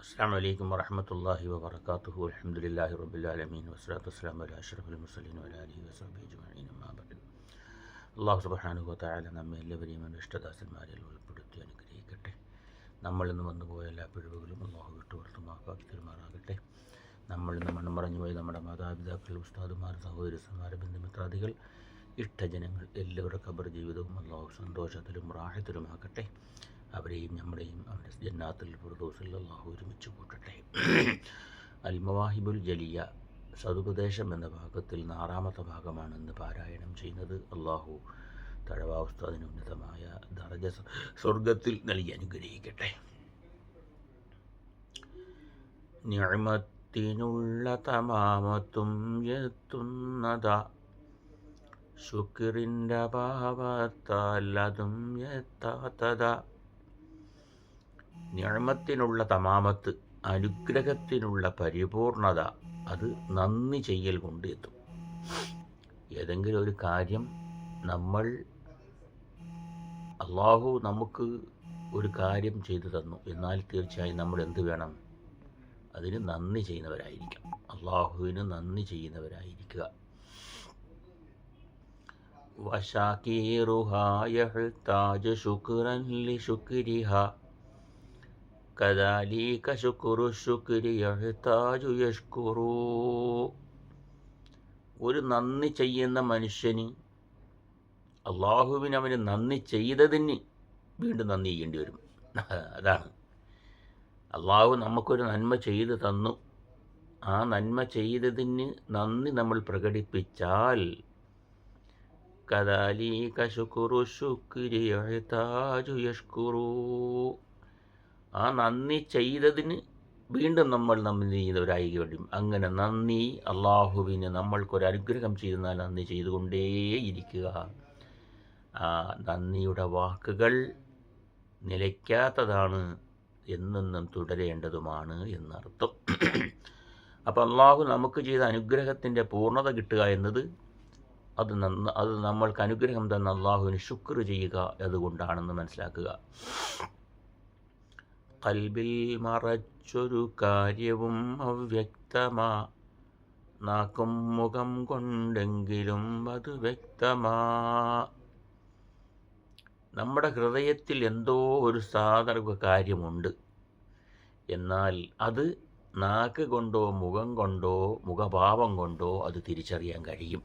അസ്സാം വലൈക്കും വറഹമത്തല്ലാഹി വബർക്കാത്തു അലഹമുല്ലാഹി റബുലാലമീൻ വസ്ലാത്തു വസ്ലാം അല അഷ്റഫുൽ മുസ്ലിൻ അലഹി വസ്ലബി അജ്മീൻ അമ്മാബിൻ അള്ളാഹു സുബാനുഗോത്തായ നമ്മെ എല്ലാവരെയും ഇഷ്ടദാസന്മാരിൽ ഉൾപ്പെടുത്തി അനുഗ്രഹിക്കട്ടെ. നമ്മളിൽ നിന്ന് വന്നുപോയ എല്ലാ പിഴവുകളും അള്ളാഹു വിട്ടുപുറത്ത് മാപ്പാക്കി തെരുമാറാകട്ടെ. നമ്മളിൽ നിന്ന് മണ്ണുമറഞ്ഞു പോയ നമ്മുടെ മാതാപിതാക്കൾ ഉസ്താദുമാർ സഹോദരസന്മാർ ബന്ധുമിത്രാദികൾ ഇഷ്ടജനങ്ങൾ എല്ലാവരുടെ ഖബർ ജീവിതവും അള്ളാഹു സന്തോഷത്തിലും റാഹത്തിലുമാക്കട്ടെ അവരെയും നമ്മുടെയും അവന്റെ ജന്നാത്തിൽ ഫുർദോസിൽ ഒരുമിച്ച് കൂട്ടട്ടെ. അൽമവാഹിബുൽ ജലിയ സതുപദേശം എന്ന ഭാഗത്തിൽ നിന്ന് ആറാമത്തെ ഭാഗമാണ് ഇന്ന് പാരായണം ചെയ്യുന്നത് അള്ളാഹു തഴവ ഉസ്താദിന് ഉന്നതമായ ദർജ സ്വർഗത്തിൽ നൽകി അനുഗ്രഹിക്കട്ടെ. ഞമത്തിനുള്ള തമാമത്തും എത്തുന്നതാ. ശുക്രിന്റെ ഭാവത്താൽ അതും എത്താത്തതാ. ഞഴമത്തിനുള്ള തമാമത്ത് അനുഗ്രഹത്തിനുള്ള പരിപൂർണത അത് നന്ദി ചെയ്യൽ കൊണ്ട് എത്തും. ഏതെങ്കിലും ഒരു കാര്യം നമ്മൾ അള്ളാഹു നമുക്ക് ഒരു കാര്യം ചെയ്തു തന്നു എന്നാൽ തീർച്ചയായും നമ്മൾ എന്ത് വേണം? അതിന് നന്ദി ചെയ്യുന്നവരായിരിക്കാം. അള്ളാഹുവിന് നന്ദി ചെയ്യുന്നവരായിരിക്കുക. വശാക്കീറുഹായ താജ് ശുക്രൻ ലി ശുക്രിഹ. കദാലീക ശുക്കുറു ശുക്രി എഴുത്താജു യഷ്കുറു ഒരു നന്ദി ചെയ്യുന്ന മനുഷ്യന് അള്ളാഹുവിന് അവന് നന്ദി ചെയ്തതിന് വീണ്ടും നന്ദി ചെയ്യേണ്ടി വരും. അതാണ്. അള്ളാഹു നമുക്കൊരു നന്മ ചെയ്തു തന്നു. ആ നന്മ ചെയ്തതിന് നന്ദി നമ്മൾ പ്രകടിപ്പിച്ചാൽ കദാലീക കശുക്കുറു ശുക്രി എഴുത്താജു യഷ്കുറൂ. ആ നന്ദി ചെയ്തതിന് വീണ്ടും നമ്മൾ നന്ദി ചെയ്തവരായി വരും. അങ്ങനെ നന്ദി അള്ളാഹുവിന് നമ്മൾക്കൊരു അനുഗ്രഹം ചെയ്താൽ നന്ദി ചെയ്തുകൊണ്ടേയിരിക്കുക. ആ നന്ദിയുടെ വാക്കുകൾ നിലയ്ക്കാത്തതാണ് എന്നെന്നും തുടരേണ്ടതുമാണ് എന്നർത്ഥം. അപ്പോൾ അള്ളാഹു നമുക്ക് ചെയ്ത അനുഗ്രഹത്തിന്റെ പൂർണത കിട്ടുക എന്നത് അത് നന്ന അത് നമ്മൾക്ക് അനുഗ്രഹം തന്ന അള്ളാഹുവിന് ശുക്ർ ചെയ്യുക അതുകൊണ്ടാണെന്ന് മനസ്സിലാക്കുക. കൽബിൽ മറച്ചൊരു കാര്യവും അവ്യക്തമാ. നാക്കും മുഖം കൊണ്ടെങ്കിലും അത് വ്യക്തമാ. നമ്മുടെ ഹൃദയത്തിൽ എന്തോ ഒരു സാധന കാര്യമുണ്ട്. എന്നാൽ അത് നാക്ക് കൊണ്ടോ മുഖം കൊണ്ടോ മുഖഭാവം കൊണ്ടോ അത് തിരിച്ചറിയാൻ കഴിയും.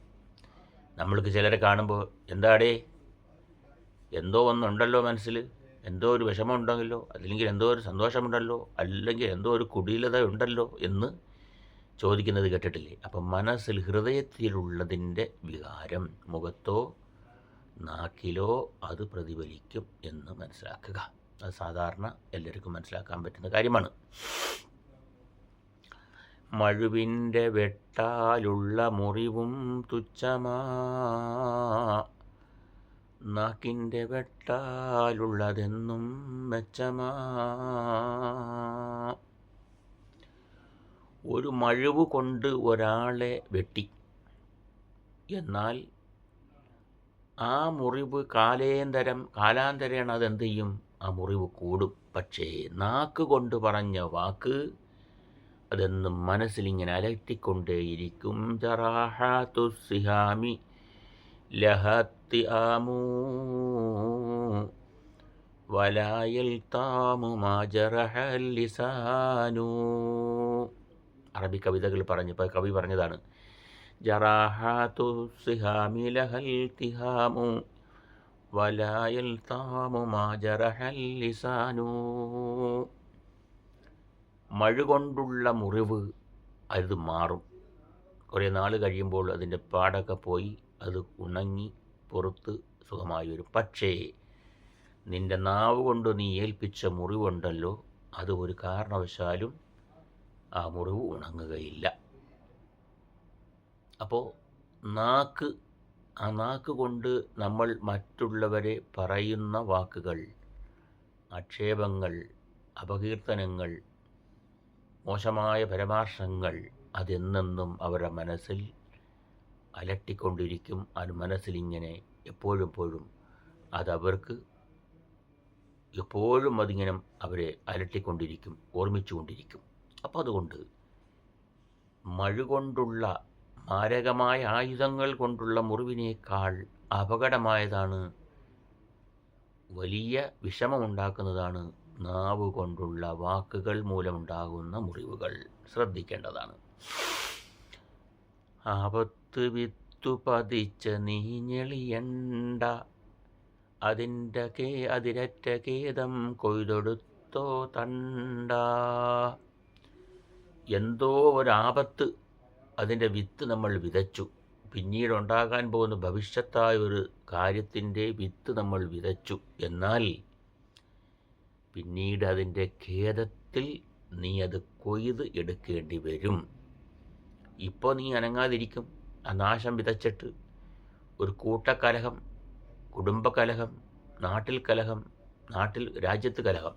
നമ്മൾക്ക് ചിലരെ കാണുമ്പോൾ എന്താടേ? എന്തോ ഒന്നുണ്ടല്ലോ മനസ്സിൽ. എന്തോ ഒരു വിഷമമുണ്ടെങ്കിലോ അല്ലെങ്കിൽ എന്തോ ഒരു സന്തോഷമുണ്ടല്ലോ അല്ലെങ്കിൽ എന്തോ ഒരു കുടിലത ഉണ്ടല്ലോ എന്ന് ചോദിക്കുന്നത് കേട്ടിട്ടില്ലേ? അപ്പം മനസ്സിൽ ഹൃദയത്തിലുള്ളതിന്റെ വികാരം മുഖത്തോ നാക്കിലോ അത് പ്രതിഫലിക്കും എന്ന് മനസ്സിലാക്കുക. അത് സാധാരണ എല്ലാവർക്കും മനസ്സിലാക്കാൻ പറ്റുന്ന കാര്യമാണ്. മഴുവിന്റെ വെട്ടാലുള്ള മുറിവും തുച്ഛമാ നാക്കിന്റെ വെട്ടാലുള്ളതെന്നും മെച്ചമാ. ഒരു മഴവ് കൊണ്ട് ഒരാളെ വെട്ടി. എന്നാൽ ആ മുറിവ് കാലേന്തരം കാലാന്തരേണ അതെന്ത് ചെയ്യും? ആ മുറിവ് കൂടും. പക്ഷേ നാക്ക് കൊണ്ട് പറഞ്ഞ വാക്ക് അതെന്നും മനസ്സിലിങ്ങനെ അലട്ടിക്കൊണ്ടേയിരിക്കും. ജറാഹാത്തു സിഹാമി ലഹത്തി ആമൂ വലായൽ താമു മാജറഹല്ലിസാനു അറബി കവിതകൾ പറഞ്ഞു ഇപ്പോൾ കവി പറഞ്ഞതാണ്. ജറാഹാത്തു സിഹാമി ലഹൽ തിഹാമു വലായൽ താമു മാജറഹലിസാനു മഴ കൊണ്ടുള്ള മുറിവ് അത് മാറും. കുറേ നാൾ കഴിയുമ്പോൾ അതിന്റെ പാടൊക്കെ പോയി അത് ഉണങ്ങി പുറത്ത് സുഖമായി വരും പക്ഷേ നിന്റെ നാവ് കൊണ്ട് നീ ഏൽപ്പിച്ച മുറിവുണ്ടല്ലോ. അത് ഒരു കാരണവശാലും ആ മുറിവ് ഉണങ്ങുകയില്ല. അപ്പോൾ നാക്ക് ആ നാക്ക് കൊണ്ട് നമ്മൾ മറ്റുള്ളവരെ പറയുന്ന വാക്കുകൾ ആക്ഷേപങ്ങൾ അപകീർത്തനങ്ങൾ മോശമായ പരാമർശങ്ങൾ അതെന്നെന്നും അവരുടെ മനസ്സിൽ അലട്ടിക്കൊണ്ടിരിക്കും അത് മനസ്സിലിങ്ങനെ എപ്പോഴും എപ്പോഴും. അതവർക്ക് എപ്പോഴും അതിങ്ങനെ അവരെ അലട്ടിക്കൊണ്ടിരിക്കും ഓർമ്മിച്ചുകൊണ്ടിരിക്കും. അപ്പോൾ അതുകൊണ്ട് മഴ കൊണ്ടുള്ള മാരകമായ ആയുധങ്ങൾ കൊണ്ടുള്ള മുറിവിനേക്കാൾ അപകടമായതാണ് വലിയ വിഷമമുണ്ടാക്കുന്നതാണ് നാവ് കൊണ്ടുള്ള വാക്കുകൾ മൂലമുണ്ടാകുന്ന മുറിവുകൾ. ശ്രദ്ധിക്കേണ്ടതാണ്. ആപത്ത് വിത്തു പതിച്ച നീഞ്ഞെളിയണ്ട അതിന്റെ കേ അതിരറ്റ കേതം കൊയ്തൊടുത്തോ തണ്ട. എന്തോ ഒരാപത്ത് അതിന്റെ വിത്ത് നമ്മൾ വിതച്ചു. പിന്നീട് ഉണ്ടാകാൻ പോകുന്ന ഭവിഷ്യത്തായ ഒരു കാര്യത്തിന്റെ വിത്ത് നമ്മൾ വിതച്ചു. എന്നാൽ പിന്നീട് അതിന്റെ ഖേദത്തിൽ നീ അത് കൊയ്ത് എടുക്കേണ്ടി വരും. ഇപ്പോൾ നീ അനങ്ങാതിരിക്കും. ആ നാശം വിതച്ചിട്ട് ഒരു കൂട്ടക്കലഹം കുടുംബകലഹം നാട്ടിൽ കലഹം നാട്ടിൽ രാജ്യത്ത് കലഹം.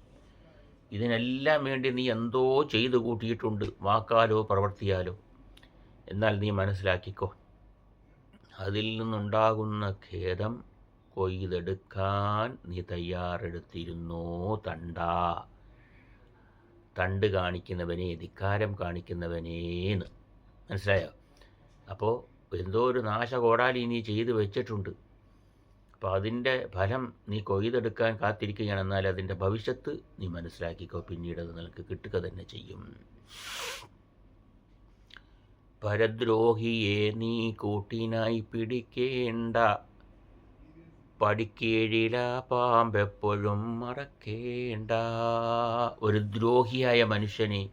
ഇതിനെല്ലാം വേണ്ടി നീ എന്തോ ചെയ്തു കൂട്ടിയിട്ടുണ്ട് വാക്കാലോ പ്രവർത്തിയാലോ. എന്നാൽ നീ മനസ്സിലാക്കിക്കോ അതിൽ നിന്നുണ്ടാകുന്ന ഖേദം കൊയ്തെടുക്കാൻ നീ തയ്യാറെടുത്തിരുന്നോ തണ്ട. തണ്ട് കാണിക്കുന്നവനെ ധിക്കാരം കാണിക്കുന്നവനേന്ന്. മനസ്സിലായോ? അപ്പോൾ എന്തോ ഒരു നാശകോടാലി നീ ചെയ്തു വെച്ചിട്ടുണ്ട്. അപ്പോൾ അതിന്റെ ഫലം നീ കൊയ്തെടുക്കാൻ കാത്തിരിക്കുകയാണ്. എന്നാൽ അതിന്റെ ഭവിഷ്യത്ത് നീ മനസ്സിലാക്കിക്കോ. പിന്നീട് അത് നിനക്ക് കിട്ടുക തന്നെ ചെയ്യും. പരദ്രോഹിയെ നീ കൂട്ടിനായി പിടിക്കേണ്ട. പടിക്കേഴില പാമ്പെപ്പോഴും മറക്കേണ്ട. ഒരു ദ്രോഹിയായ മനുഷ്യനെ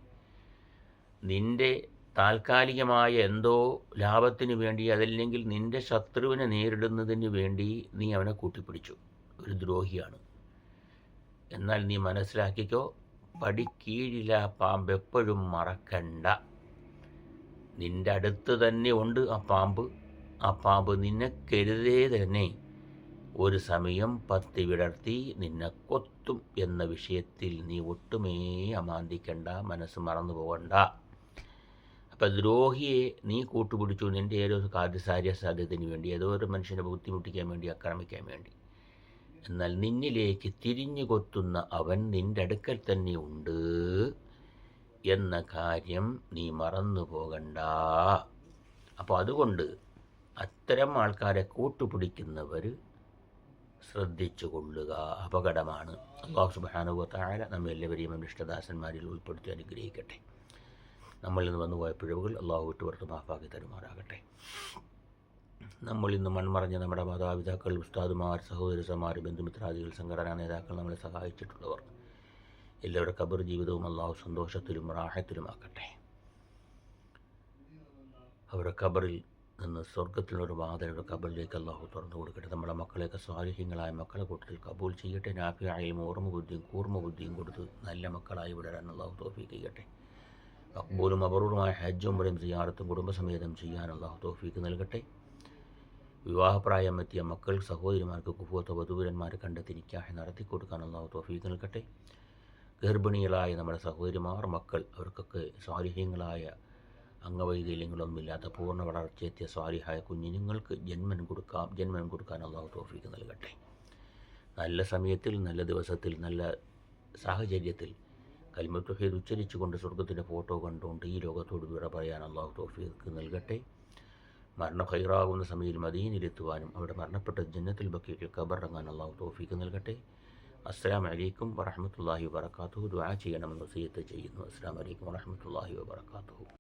നിന്റെ താൽക്കാലികമായ എന്തോ ലാഭത്തിന് വേണ്ടി അതല്ലെങ്കിൽ നിന്റെ ശത്രുവിനെ നേരിടുന്നതിന് വേണ്ടി നീ അവനെ കൂട്ടിപ്പിടിച്ചു. ഒരു ദ്രോഹിയാണ്. എന്നാൽ നീ മനസ്സിലാക്കിക്കോ പടിക്കീഴില പാമ്പ് എപ്പോഴും മറക്കണ്ട. നിന്റെ അടുത്ത് തന്നെ ഉണ്ട് ആ പാമ്പ്. ആ പാമ്പ് നിന്നെ കരുതേ തന്നെ. ഒരു സമയം പത്തി വിടർത്തി നിന്നെ കൊത്തും എന്ന വിഷയത്തിൽ നീ ഒട്ടുമേ അമാന്തിക്കണ്ട മനസ്സ് മറന്നു പോകണ്ട അപ്പം ദ്രോഹിയെ നീ കൂട്ടുപിടിച്ചു നിന്റെ ഏതോ കാര്യസാര്യ സാധ്യതയ്ക്ക് വേണ്ടി ഏതോ ഒരു മനുഷ്യനെ ബുദ്ധിമുട്ടിക്കാൻ വേണ്ടി ആക്രമിക്കാൻ വേണ്ടി. എന്നാൽ നിന്നിലേക്ക് തിരിഞ്ഞു കൊത്തുന്ന അവൻ നിന്റെ അടുക്കൽ തന്നെ ഉണ്ട് എന്ന കാര്യം നീ മറന്നു പോകണ്ട. അപ്പോൾ അതുകൊണ്ട് അത്തരം ആൾക്കാരെ കൂട്ടുപിടിക്കുന്നവർ ശ്രദ്ധിച്ചു കൊള്ളുക. അപകടമാണ്. അള്ളാഹു സുബാനുഭവത്തായ നമ്മെല്ലാവരെയും നമ്മുടെ ഉൾപ്പെടുത്തി അനുഗ്രഹിക്കട്ടെ. നമ്മളിൽ നിന്ന് വന്നുപോയ പിഴവുകൾ അള്ളാഹു വിട്ടുപുറത്ത് മാഫാക്കി തരുമാറാകട്ടെ. നമ്മൾ ഇന്ന് മൺമറഞ്ഞ നമ്മുടെ മാതാപിതാക്കൾ ഉസ്താദുമാർ സഹോദരസമാർ ബന്ധുമിത്രാദികൾ സംഘടനാ നേതാക്കൾ നമ്മളെ സഹായിച്ചിട്ടുള്ളവർ. എല്ലാവരുടെ കബർ ജീവിതവും അള്ളാഹു സന്തോഷത്തിലും റാഹത്തിലുമാക്കട്ടെ അവരുടെ കബറിൽ നിന്ന് സ്വർഗത്തിനൊരു വാതിലൊരു കബറിലേക്ക് അള്ളാഹു തുറന്നു കൊടുക്കട്ടെ. നമ്മുടെ മക്കളെയൊക്കെ സ്വാലിഹ്യങ്ങളായ മക്കളെ കൂട്ടത്തിൽ കബൂൽ ചെയ്യട്ടെ. നാഫിയായും ഓർമ്മ ബുദ്ധിയും കൂർമ്മ ബുദ്ധിയും കൊടുത്ത് നല്ല മക്കളായി വിടരാൻ അള്ളാഹു തോഫി ചെയ്യട്ടെ. മക്ബൂലും അപൂർവമായ ഹജ്ജും വരെയും സിയാറത്തും കുടുംബസമേതം ചെയ്യാൻ അള്ളാഹു തോഫീക്ക് നൽകട്ടെ. വിവാഹപ്രായം എത്തിയ മക്കൾ സഹോദരിമാർക്ക് കുഫുവത്ത വധൂരന്മാരെ കണ്ടെത്തി നിക്കാഹ് നടത്തിക്കൊടുക്കാൻ അള്ളാഹു തോഫീക്ക് നൽകട്ടെ. ഗർഭിണികളായ നമ്മുടെ സഹോദരിമാർ മക്കൾ അവർക്കൊക്കെ സ്വാലിഹ്യങ്ങളായ അംഗവൈകല്യങ്ങളൊന്നുമില്ലാത്ത പൂർണ വളർച്ചയെത്തിയ സ്വാലിഹായ കുഞ്ഞുങ്ങൾക്ക് ജന്മം കൊടുക്കാം ജന്മം കൊടുക്കാൻ അള്ളാഹു തോഫീക്ക് നൽകട്ടെ. നല്ല സമയത്തിൽ നല്ല ദിവസത്തിൽ നല്ല സാഹചര്യത്തിൽ കൽമത്തുഹീദ് ഉച്ചരിച്ചുകൊണ്ട് സ്വർഗത്തിന്റെ ഫോട്ടോ കണ്ടുകൊണ്ട് ഈ ലോകത്തോട് വിട പറയാൻ അള്ളാഹു തോഫീക്ക് നൽകട്ടെ. മരണ ഹൈറാകുന്ന സമയത്തിൽ മദീനിലെത്തുവാനും അവിടെ മരണപ്പെട്ട ജന്നത്തിൽ ബക്കീറ്റിൽ കബറിറങ്ങാൻ അള്ളാഹു തോഫീക്ക് നൽകട്ടെ. അസ്സാം അലൈക്കും വറഹമത്തല്ലാഹി വബർക്കാത്തു ദുആ ചെയ്യണമെന്ന് സീയത്ത് ചെയ്യുന്നു. അസ്സാം അലൈക്കും വറഹമത്തല്ലാഹി വബർക്കാത്തു